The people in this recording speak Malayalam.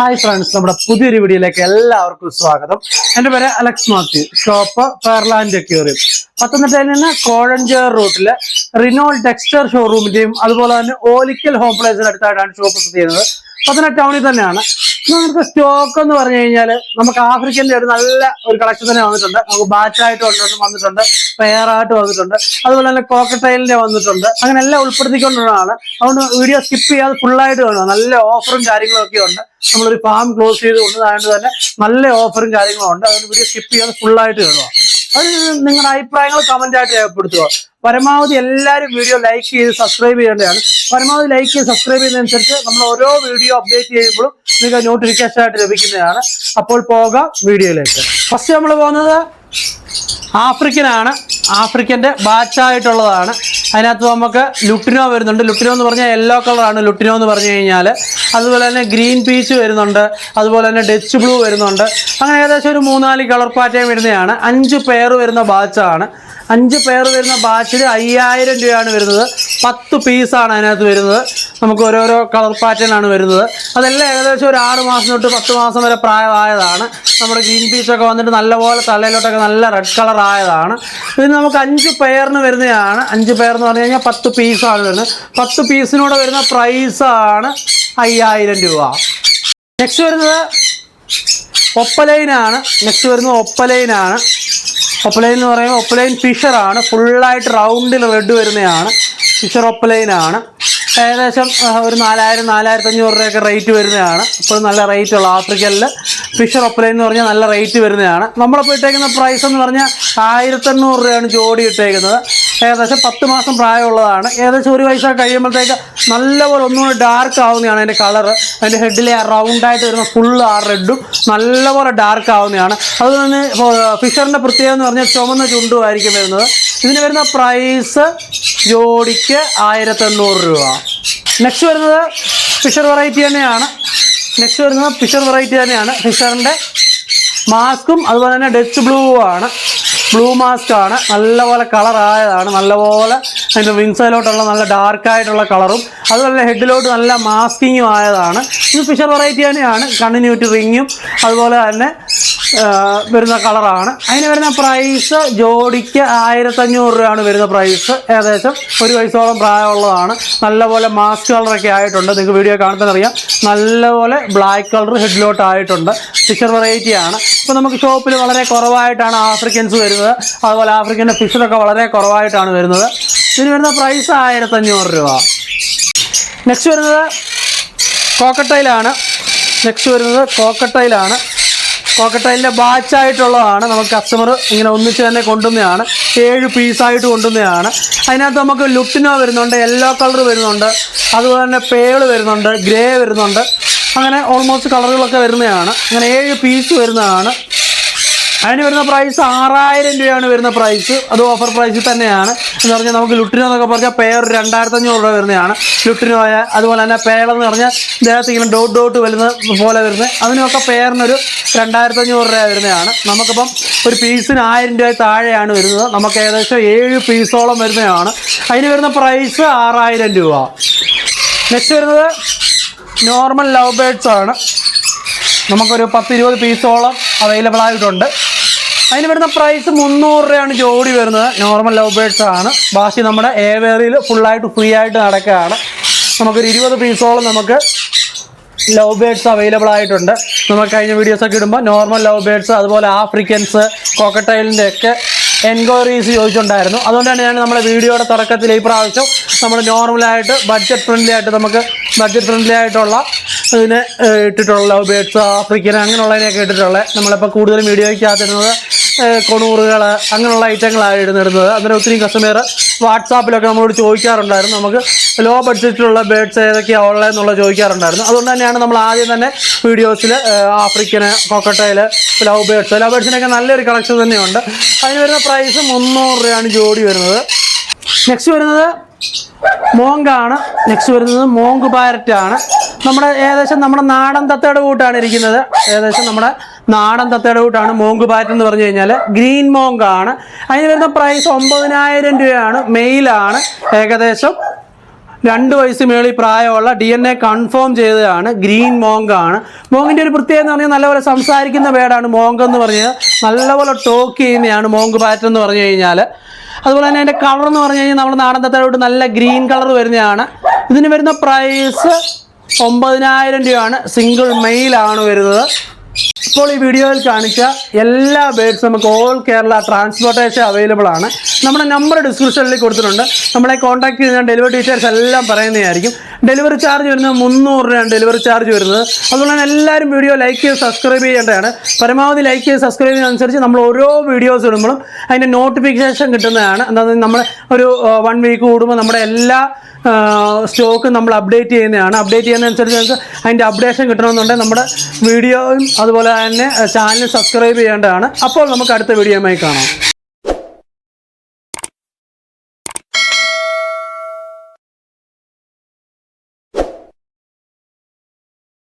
ഹായ് ഫ്രണ്ട്സ് നമ്മുടെ പുതിയൊരു വീഡിയോയിലേക്ക് എല്ലാവർക്കും സ്വാഗതം. എന്റെ പേര് Alex Mathew. Shop Fairland aquarium പത്തനംതിട്ടയിൽ നിന്ന് കോഴഞ്ചേർ റൂട്ടിൽ റിനോൾ ടെക്സ്റ്റർ ഷോറൂമിന്റെയും അതുപോലെ തന്നെ ഓലിക്കൽ ഹോം പ്ലേസിന് അടുത്തായിട്ടാണ് ഷോപ്പ് സ്ഥിതി ചെയ്യുന്നത്. പത്തനംതിട്ട ടൗണിൽ തന്നെയാണ്. നമുക്ക് സ്റ്റോക്ക് എന്ന് പറഞ്ഞു കഴിഞ്ഞാൽ നമുക്ക് ആഫ്രിക്കന്റെ ഒരു നല്ല ഒരു കളക്ഷൻ തന്നെ വന്നിട്ടുണ്ട്. നമുക്ക് ബാച്ചായിട്ട് വന്നിട്ടുണ്ട് പെയറായിട്ട് വന്നിട്ടുണ്ട്. അതുപോലെ തന്നെ കോക്കട്ടൈലിന്റെ വന്നിട്ടുണ്ട്. അങ്ങനെ എല്ലാം ഉൾപ്പെടുത്തിക്കൊണ്ടുള്ളതാണ്. അതുകൊണ്ട് വീഡിയോ സ്കിപ്പ് ചെയ്യാതെ ഫുള്ളായിട്ട് കാണുക. നല്ല ഓഫറും കാര്യങ്ങളും ഒക്കെ ഉണ്ട്. നമ്മളൊരു ഫാം ക്ലോസ് ചെയ്ത് കൊണ്ടതായത് തന്നെ നല്ല ഓഫറും കാര്യങ്ങളും ഉണ്ട്. അതുകൊണ്ട് വീഡിയോ സ്കിപ്പ് ചെയ്യാതെ ഫുള്ളായിട്ട് കാണുക. അത് നിങ്ങളുടെ അഭിപ്രായങ്ങൾ കമന്റ് ആയിട്ട് രേഖപ്പെടുത്തുക. പരമാവധി എല്ലാവരും വീഡിയോ ലൈക്ക് ചെയ്ത് സബ്സ്ക്രൈബ് ചെയ്യേണ്ടതാണ്. പരമാവധി ലൈക്ക് ചെയ്ത് സബ്സ്ക്രൈബ് ചെയ്യുന്നതനുസരിച്ച് നമ്മൾ ഓരോ വീഡിയോ അപ്ഡേറ്റ് ചെയ്യുമ്പോഴും നിങ്ങൾക്ക് നോട്ടിഫിക്കേഷൻ ആയിട്ട് ലഭിക്കുന്നതാണ്. അപ്പോൾ പോകാം വീഡിയോയിലേക്ക് ഫസ്റ്റ് നമ്മൾ പോകുന്നത് ആഫ്രിക്കനാണ്. ആഫ്രിക്കന്റെ ബാച്ചായിട്ടുള്ളതാണ്. അതിനകത്ത് നമുക്ക് ലുട്ടിനോ വരുന്നുണ്ട്. ലുട്ടിനോ എന്ന് പറഞ്ഞാൽ യെല്ലോ കളറാണ് ലുട്ടിനോ എന്ന് പറഞ്ഞു കഴിഞ്ഞാൽ. അതുപോലെ തന്നെ ഗ്രീൻ പീച്ച് വരുന്നുണ്ട്. അതുപോലെ തന്നെ ഡച്ച് ബ്ലൂ വരുന്നുണ്ട്. അങ്ങനെ ഏകദേശം ഒരു മൂന്നാൽ കളർ പാറ്റേൺ വരുന്നതാണ്. അഞ്ച് പേർ വരുന്ന ബാച്ചാണ് അഞ്ച് പേർ വരുന്ന ബാച്ചിൽ അയ്യായിരം രൂപയാണ് വരുന്നത്. പത്ത് പീസാണ് അതിനകത്ത് വരുന്നത്. നമുക്ക് ഓരോരോ കളർ പാറ്റേൺ ആണ് വരുന്നത്. അതെല്ലാം ഏകദേശം ഒരു ആറ് മാസം തൊട്ട് പത്ത് മാസം വരെ പ്രായമായതാണ്. നമ്മുടെ ഗ്രീൻ പീസൊക്കെ വന്നിട്ട് നല്ലപോലെ തലയിലോട്ടൊക്കെ നല്ല റെഡ് കളർ ആയതാണ്. ഇത് നമുക്ക് അഞ്ച് പെയറിന് വരുന്നതാണ്. അഞ്ച് പെയർ എന്ന് പറഞ്ഞു കഴിഞ്ഞാൽ പത്ത് പീസാണ് വരുന്നത്. പത്ത് പീസിനൂടെ വരുന്ന പ്രൈസാണ് അയ്യായിരം രൂപ. നെക്സ്റ്റ് വരുന്നത് ഒപ്പലൈനാണ്. നെക്സ്റ്റ് വരുന്നത് ഒപ്പലൈനാണ്. ഒപ്പലൈൻ എന്ന് പറയുമ്പോൾ ഒപ്പലൈൻ ഫിഷറാണ്. ഫുള്ളായിട്ട് റൗണ്ടിൽ റെഡ് വരുന്നതാണ്. ഫിഷർ ഒപ്പലൈനാണ്. ഏകദേശം ഒരു നാലായിരം നാലായിരത്തി അഞ്ഞൂറ് രൂപയൊക്കെ റേറ്റ് വരുന്നതാണ്. ഇപ്പോൾ നല്ല റേറ്റ് ഉള്ള ആഫ്രിക്കനിൽ ഫിഷർ ഒപ്പലൈൻ എന്ന് പറഞ്ഞാൽ നല്ല റേറ്റ് വരുന്നതാണ്. നമ്മളിപ്പോൾ ഇട്ടേക്കുന്ന പ്രൈസ് എന്ന് പറഞ്ഞാൽ ആയിരത്തെണ്ണൂറ് രൂപയാണ് ജോഡി ഇട്ടേക്കുന്നത്. ഏകദേശം പത്ത് മാസം പ്രായമുള്ളതാണ്. ഏകദേശം ഒരു വയസ്സൊക്കെ കഴിയുമ്പോഴത്തേക്ക് നല്ലപോലെ ഒന്നുകൂടി ഡാർക്ക് ആവുന്നതാണ് അതിന്റെ കളർ അതിന്റെ ഹെഡിലെ ആ റൗണ്ടായിട്ട് വരുന്ന ഫുള്ള് ആ റെഡും നല്ലപോലെ ഡാർക്ക് ആവുന്നതാണ്. അതുപോലെ തന്നെ ഫിഷറിന്റെ പ്രത്യേകത എന്ന് പറഞ്ഞാൽ ചുമന്ന ചുണ്ടുമായിരിക്കും വരുന്നത്. ഇതിന് വരുന്ന പ്രൈസ് ജോഡിക്ക് ആയിരത്തെണ്ണൂറ് രൂപ. നെക്സ്റ്റ് വരുന്നത് ഫിഷർ വെറൈറ്റി തന്നെയാണ്. നെക്സ്റ്റ് വരുന്നത് ഫിഷർ വെറൈറ്റി തന്നെയാണ്. ഫിഷറിന്റെ മാസ്കും അതുപോലെ തന്നെ ഡച്ച് ബ്ലൂ ആണ്. ബ്ലൂ മാസ്ക് ആണ്. നല്ലപോലെ കളർ ആയതാണ്. നല്ലപോലെ അതിന്റെ വിങ്സയിലോട്ടുള്ള നല്ല ഡാർക്ക് ആയിട്ടുള്ള കളറും അതുപോലെ ഹെഡിലോട്ട് നല്ല മാസ്കിങ്ങും ആയതാണ്. ഇത് ഫിഷർ വെറൈറ്റി തന്നെയാണ്. കണ്ടിന്യൂറ്റി റിങ്ങും അതുപോലെ തന്നെ വരുന്ന കളറാണ്. അതിന് വരുന്ന പ്രൈസ് ജോഡിക്ക് ആയിരത്തഞ്ഞൂറ് രൂപയാണ് വരുന്ന പ്രൈസ് ഏകദേശം ഒരു വയസ്സോളം പ്രായമുള്ളതാണ്. നല്ലപോലെ മാസ്ക് കളറൊക്കെ ആയിട്ടുണ്ട്. നിങ്ങൾക്ക് വീഡിയോ കാണുമ്പോൾ അറിയാം. നല്ലപോലെ ബ്ലാക്ക് കളർ ഹെഡിലോട്ട് ആയിട്ടുണ്ട്. ഫിഷർ വെറൈറ്റി ആണ്. ഇപ്പോൾ നമുക്ക് ഷോപ്പിൽ വളരെ കുറവായിട്ടാണ് ആഫ്രിക്കൻസ് വരുന്നത്. അതുപോലെ ആഫ്രിക്കന്റെ ഫിഷറൊക്കെ വളരെ കുറവായിട്ടാണ് വരുന്നത്. ഇതിന് വരുന്ന പ്രൈസ് ആയിരത്തഞ്ഞൂറ് രൂപ. നെക്സ്റ്റ് വരുന്നത് കോക്കട്ടയിലാണ് നെക്സ്റ്റ് വരുന്നത് കോക്കട്ടയിലാണ് കോക്കട്ടയിലിന്റെ ബാച്ചായിട്ടുള്ളതാണ് നമുക്ക് കസ്റ്റമർ ഇങ്ങനെ ഒന്നിച്ച് തന്നെ കൊണ്ടുവന്നതാണ്. ഏഴ് പീസായിട്ട് കൊണ്ടുവന്നതാണ്. അതിനകത്ത് നമുക്ക് ലുട്ടിനോ വരുന്നുണ്ട് യെല്ലോ കളർ വരുന്നുണ്ട് അതുപോലെ തന്നെ പേൾ വരുന്നുണ്ട് ഗ്രേ വരുന്നുണ്ട്. അങ്ങനെ ഓൾമോസ്റ്റ് കളറുകളൊക്കെ വരുന്നതാണ്. അങ്ങനെ ഏഴ് പീസ് വരുന്നതാണ്. അതിന് വരുന്ന പ്രൈസ് ആറായിരം രൂപയാണ് വരുന്ന പ്രൈസ് അത് ഓഫർ പ്രൈസ് തന്നെയാണ്. എന്ന് പറഞ്ഞാൽ നമുക്ക് ലുട്ടിനോ എന്നൊക്കെ പറഞ്ഞാൽ പേർ രണ്ടായിരത്തി അഞ്ഞൂറ് രൂപ വരുന്നതാണ്. ലുട്ടിനോയ അതുപോലെ തന്നെ എന്ന് പറഞ്ഞാൽ ദേഹത്ത് ഇങ്ങനെ ഡോട്ട് ഡോട്ട് വരുന്ന പോലെ വരുന്നത്. അതിനൊക്കെ പേറിനൊരു രണ്ടായിരത്തി അഞ്ഞൂറ് രൂപ വരുന്നതാണ്. നമുക്കിപ്പം ഒരു പീസിന് ആയിരം രൂപ താഴെയാണ് വരുന്നത്. നമുക്ക് ഏകദേശം ഏഴ് പീസോളം വരുന്നതാണ്. അതിന് വരുന്ന പ്രൈസ് ആറായിരം രൂപ. നെക്സ്റ്റ് വരുന്നത് നോർമൽ ലവ് ബേഡ്സ് ആണ്. നമുക്കൊരു പത്ത് ഇരുപത് പീസോളം അവൈലബിൾ ആയിട്ടുണ്ട്. അതിന് വരുന്ന പ്രൈസ് മുന്നൂറ് രൂപയാണ് ജോഡി വരുന്നത്. നോർമൽ ലവ് ബേഡ്സ് ആണ്. ബാക്കി നമ്മുടെ ഏവേറിയിൽ ഫുള്ളായിട്ട് ഫ്രീ ആയിട്ട് നടക്കുകയാണ്. നമുക്കൊരു ഇരുപത് പീസോളം നമുക്ക് ലവ് ബേഡ്സ് അവൈലബിൾ ആയിട്ടുണ്ട്. നമ്മൾ കഴിഞ്ഞ വീഡിയോസൊക്കെ ഇടുമ്പോൾ നോർമൽ ലവ് ബേഡ്സ് അതുപോലെ ആഫ്രിക്കൻസ് കോക്കട്ടൈലിന്റെ ഒക്കെ എൻക്വയറീസ് ചോദിച്ചിട്ടുണ്ടായിരുന്നു. അതുകൊണ്ടാണ് ഞാൻ നമ്മുടെ വീഡിയോയുടെ തുടക്കത്തിൽ ഈ പ്രാവശ്യം നമ്മൾ നോർമലായിട്ട് ബഡ്ജറ്റ് ഫ്രണ്ട്ലി ആയിട്ട് നമുക്ക് ബഡ്ജറ്റ് ഫ്രണ്ട്ലി ആയിട്ടുള്ള ഏഹ്, ഇട്ടിട്ടുള്ള ലവ് ആഫ്രിക്കൻ അങ്ങനെയുള്ളതിനെയൊക്കെ ഇട്ടിട്ടുള്ളത് നമ്മളിപ്പോൾ കൂടുതലും വീഡിയോയ്ക്കകത്തിരുന്നത് കൊണൂറുകൾ അങ്ങനെയുള്ള ഐറ്റങ്ങളാണ് ഇടുന്നിടുന്നത് അന്നേരം ഒത്തിരി കസ്റ്റമർ വാട്സാപ്പിലൊക്കെ നമ്മളോട് ചോദിക്കാറുണ്ടായിരുന്നു. നമുക്ക് ലോ ബഡ്ജറ്റിലുള്ള ബേഡ്സ് ഏതൊക്കെയാണ് ഉള്ളതെന്നുള്ള ചോദിക്കാറുണ്ടായിരുന്നു. അതുകൊണ്ട് തന്നെയാണ് നമ്മൾ ആദ്യം തന്നെ വീഡിയോസിൽ ആഫ്രിക്കന് കൊക്കട്ടയിൽ ലവ് ബേഡ്സ്. ലവ് ബേഡ്സിനൊക്കെ നല്ലൊരു കളക്ഷൻ തന്നെയുണ്ട്. അതിന് വരുന്ന പ്രൈസ് മുന്നൂറ് രൂപയാണ് ജോഡി വരുന്നത്. നെക്സ്റ്റ് വരുന്നത് മോങ്കാണ്. നെക്സ്റ്റ് വരുന്നത് മോങ്ക് പാരറ്റാണ് നമ്മുടെ ഏകദേശം നമ്മുടെ നാടൻ തത്തയുടെ കൂട്ടാണ് ഇരിക്കുന്നത്. ഏകദേശം നമ്മുടെ നാടൻ തത്തയുടെ കൂട്ടാണ് മോങ്ക് പാറ്റ് എന്ന് പറഞ്ഞു കഴിഞ്ഞാൽ ഗ്രീൻ മോങ്ക് ആണ്. അതിന് വരുന്ന പ്രൈസ് ഒമ്പതിനായിരം രൂപയാണ്. മെയിലാണ് ഏകദേശം രണ്ട് വയസ്സ് മേളിൽ പ്രായമുള്ള ഡി എൻ എ കൺഫേം ചെയ്തതാണ് ഗ്രീൻ മോങ്ക് ആണ്. മോങ്ങിന്റെ ഒരു പ്രത്യേകത എന്ന് പറഞ്ഞാൽ നല്ലപോലെ സംസാരിക്കുന്ന പേടാണ് മോങ്ക് എന്ന് പറഞ്ഞാൽ നല്ലപോലെ ടോക്ക് ചെയ്യുന്നതാണ് മോങ്ക് പാറ്റ് എന്ന് പറഞ്ഞു കഴിഞ്ഞാൽ അതുപോലെ തന്നെ അതിന്റെ കളർ എന്ന് പറഞ്ഞു കഴിഞ്ഞാൽ നമ്മുടെ നാടൻ തത്തയോട് നല്ല ഗ്രീൻ കളർ വരുന്നതാണ്. ഇതിന് വരുന്ന പ്രൈസ് ഒമ്പതിനായിരം രൂപയാണ് സിംഗിൾ മെയിലാണ് വരുന്നത്. ഇപ്പോൾ ഈ വീഡിയോയിൽ കാണിച്ച എല്ലാ ബേഡ്സ് നമുക്ക് ഓൾ കേരള ട്രാൻസ്പോർട്ടേഷൻ അവൈലബിൾ ആണ്. നമ്മുടെ നമ്പർ ഡിസ്ക്രിപ്ഷനിൽ കൊടുത്തിട്ടുണ്ട്. നമ്മളെ കോൺടാക്ട് ചെയ്ത് ഡെലിവറി ഡീറ്റെയിൽസ് എല്ലാം പറയുന്നതായിരിക്കും. ഡെലിവറി ചാർജ് വരുന്നത് മുന്നൂറ് രൂപയാണ് ഡെലിവറി ചാർജ് വരുന്നത്. അതുപോലെ തന്നെ എല്ലാവരും വീഡിയോ ലൈക്ക് ചെയ്ത് സബ്സ്ക്രൈബ് ചെയ്യേണ്ടതാണ്. പരമാവധി ലൈക്ക് ചെയ്ത് സബ്സ്ക്രൈബ് ചെയ്യുന്നതനുസരിച്ച് നമ്മൾ ഓരോ വീഡിയോസ് ഇടുമ്പോഴും അതിന്റെ നോട്ടിഫിക്കേഷൻ കിട്ടുന്നതാണ്. എന്താണെന്ന് നമ്മൾ ഒരു വൺ വീക്ക് കൂടുമ്പോൾ നമ്മുടെ എല്ലാ സ്റ്റോക്ക് നമ്മൾ അപ്ഡേറ്റ് ചെയ്യുന്നതാണ്. അപ്ഡേറ്റ് ചെയ്യുന്നതനുസരിച്ച് നമുക്ക് അതിന്റെ അപ്ഡേഷൻ കിട്ടണമെന്നുണ്ടെങ്കിൽ നമ്മുടെ വീഡിയോയും അതുപോലെ തന്നെ ചാനൽ സബ്സ്ക്രൈബ് ചെയ്യേണ്ടതാണ്. അപ്പോൾ നമുക്ക് അടുത്ത വീഡിയോയുമായി കാണാം.